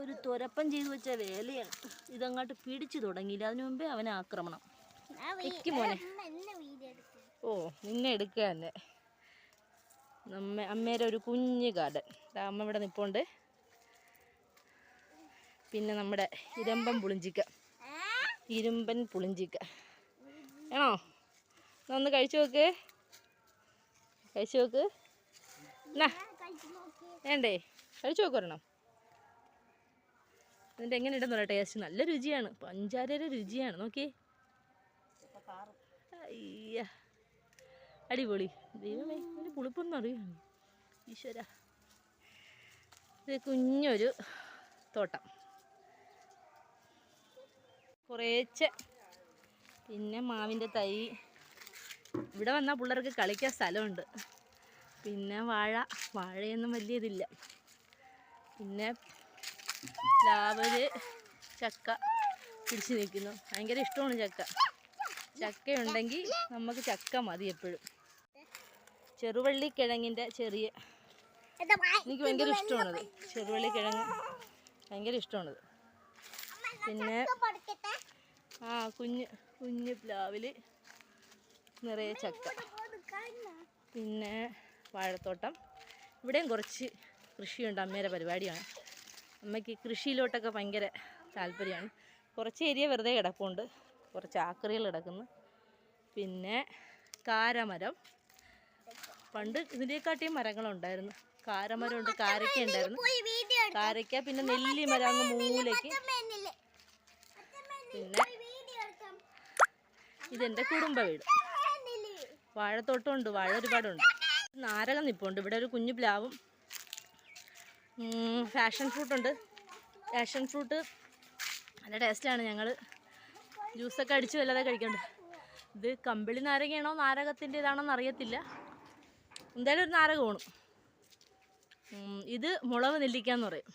ഒരു തുരപ്പം ചെയ്തു വെച്ച വേലയാണ്. ഇതങ്ങോട്ട് പിടിച്ചു തുടങ്ങിയില്ല. അതിനു മുമ്പേ അവനെ ആക്രമണം. മോനെ. ഓ നിന്നെ എടുക്കുക തന്നെ. നമ്മ അമ്മേരെ ഒരു കുഞ്ഞ് ഗാർഡൻ അമ്മ ഇവിടെ നിൽപ്പുണ്ട് പിന്നെ നമ്മുടെ ഇരമ്പൻ പുളിഞ്ചിക്ക. ഇരുമ്പൻ പുളിഞ്ചിക്ക. ആണോ? ഒന്ന് കഴിച്ചു നോക്ക്. കഴിച്ചു നോക്ക്. എന്നാ വേണ്ടേ? കഴിച്ചു നോക്കൊരെണ്ണം ഇതിന്റെ എങ്ങനെ ഉണ്ടെന്ന് ടേസ്റ്റ് നല്ല രുചിയാണ്. പഞ്ചാരയുടെ രുചിയാണ് നോക്കിയേ. അയ്യ അടിപൊളി. ദൈവമേ ഇതിന് പുളിപ്പൊന്നും അറിയാം ഈശ്വര. ഇത് കുഞ്ഞൊരു തോട്ടം. കുറേച്ച് പിന്നെ മാവിന്റെ തൈ. ഇവിടെ വന്നാൽ പിള്ളേർക്ക് കളിക്കാൻ സ്ഥലമുണ്ട്. പിന്നെ വാഴ. വാഴയൊന്നും വലിയ ഇതില്ല. പിന്നെ പ്ലാവൽ ചക്ക പിടിച്ചു നിൽക്കുന്നു. ഭയങ്കര ഇഷ്ടമാണ് ചക്ക. ചക്ക ഉണ്ടെങ്കിൽ നമുക്ക് ചക്ക മതി എപ്പോഴും. ചെറുവള്ളി കിഴങ്ങിന്റെ ചെറിയ എനിക്ക് ഭയങ്കര ഇഷ്ടമാണത്. ചെറുവള്ളി കിഴങ്ങ് ഭയങ്കര ഇഷ്ടമാണത്. പിന്നെ ആ കുഞ്ഞ് കുഞ്ഞ് പ്ലാവിൽ നിറയെ ചക്ക. പിന്നെ വാഴത്തോട്ടം. ഇവിടെയും കുറച്ച് കൃഷിയുണ്ട് അമ്മയുടെ പരിപാടിയാണ്. അമ്മയ്ക്ക് കൃഷിയിലോട്ടൊക്കെ ഭയങ്കര താല്പര്യമാണ്. കുറച്ച് ഏരിയ വെറുതെ കിടപ്പുണ്ട്. കുറച്ച് ആക്രികൾ കിടക്കുന്നു. പിന്നെ കാരമരം. പണ്ട് ഇതിന്റെക്കാട്ടിയും മരങ്ങളുണ്ടായിരുന്നു. കാരമരമുണ്ട് കാരക്ക ഉണ്ടായിരുന്നു. കാരക്ക പിന്നെ നെല്ലി മരം അങ്ങ് മൂലയ്ക്ക്. പിന്നെ ഇതെന്റെ കുടുംബ വീട്. വാഴത്തോട്ടമുണ്ട് വാഴ ഒരുപാടുണ്ട്. നാരകം നിപ്പുണ്ട്. ഇവിടെ ഒരു കുഞ്ഞു പ്ലാവും. ഫാഷൻ ഫ്രൂട്ടുണ്ട് ഫാഷൻ ഫ്രൂട്ട് നല്ല ടേസ്റ്റാണ് ഞങ്ങൾ ജ്യൂസൊക്കെ അടിച്ച് വല്ലാതെ കഴിക്കണ്ട? ഇത് കമ്പിളി നാരകയാണോ നാരകത്തിന്റെ ഇതാണോന്ന് അറിയത്തില്ല. എന്തായാലും ഒരു നാരകമാണ് ഇത് മുളക് നെല്ലിക്കാന്ന് പറയും.